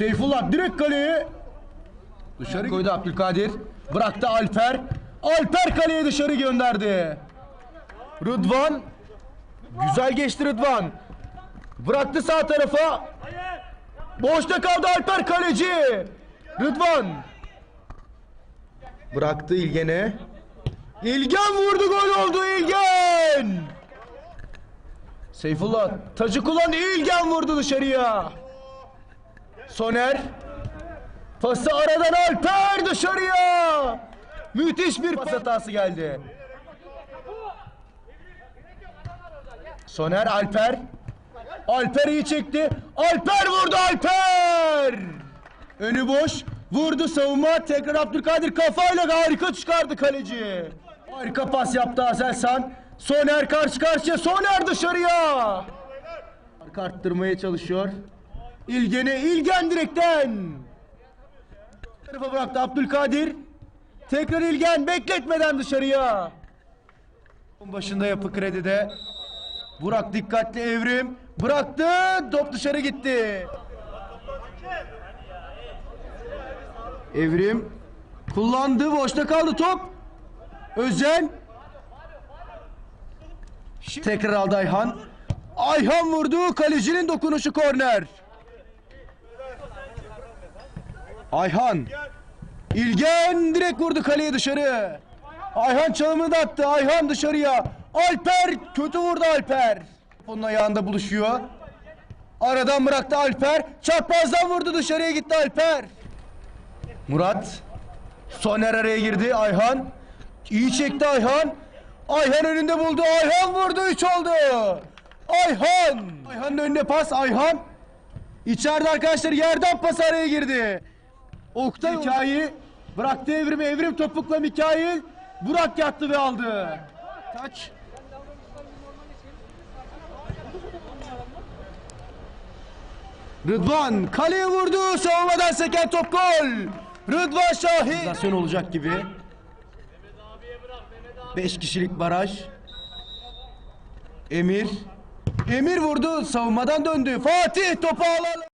Seyfullah direkt kaleye. Dışarı koydu Abdülkadir. Bıraktı Alper. Alper kaleye dışarı gönderdi. Rıdvan. Güzel geçti Rıdvan. Bıraktı sağ tarafa. Boşta kaldı Alper kaleci. Rıdvan. Bıraktı İlgen'e. İlgen vurdu gol oldu İlgen. Seyfullah tacı kullandı İlgen vurdu dışarıya. Soner. Pası aradan Alper dışarıya. Müthiş bir pas hatası geldi. Soner Alper. Alper iyi çekti. Alper vurdu Alper. Önü boş. Vurdu savunma. Tekrar Abdülkadir kafayla harika çıkardı kaleci. Harika pas yaptı Aselsan. Soner karşı karşıya. Soner dışarıya. Arka arttırmaya çalışıyor. İlgen'e. İlgen direkten. Tarafa bıraktı Abdülkadir. Tekrar İlgen bekletmeden dışarıya. Başında yapı kredide. Burak dikkatli evrim. Bıraktı. Top dışarı gitti. Evrim kullandı. Boşta kaldı top. Özen. Tekrar aldı Ayhan. Ayhan vurdu. Kalecinin dokunuşu korner. Ayhan. İlgen direkt vurdu kaleye dışarı. Ayhan çalımını da attı. Ayhan dışarıya. Alper kötü vurdu Alper. Onun ayağında buluşuyor. Aradan bıraktı Alper. Çaprazdan vurdu dışarıya gitti Alper. Murat. Soner araya girdi. Ayhan. İyi çekti Ayhan. Ayhan önünde buldu. Ayhan vurdu. 3 oldu. Ayhan. Ayhan'ın önüne pas. Ayhan. İçeride arkadaşlar yerden pas araya girdi. Oktay Mikail bıraktı evrimi. Evrim topukla Mikail. Burak yattı ve aldı. Taç. Rıdvan kaleye vurdu. Savunmadan seken top gol. Rıdvan Şahin. Organizasyon olacak gibi. 5 kişilik baraj. Emir. Emir vurdu. Savunmadan döndü. Fatih topu alalım.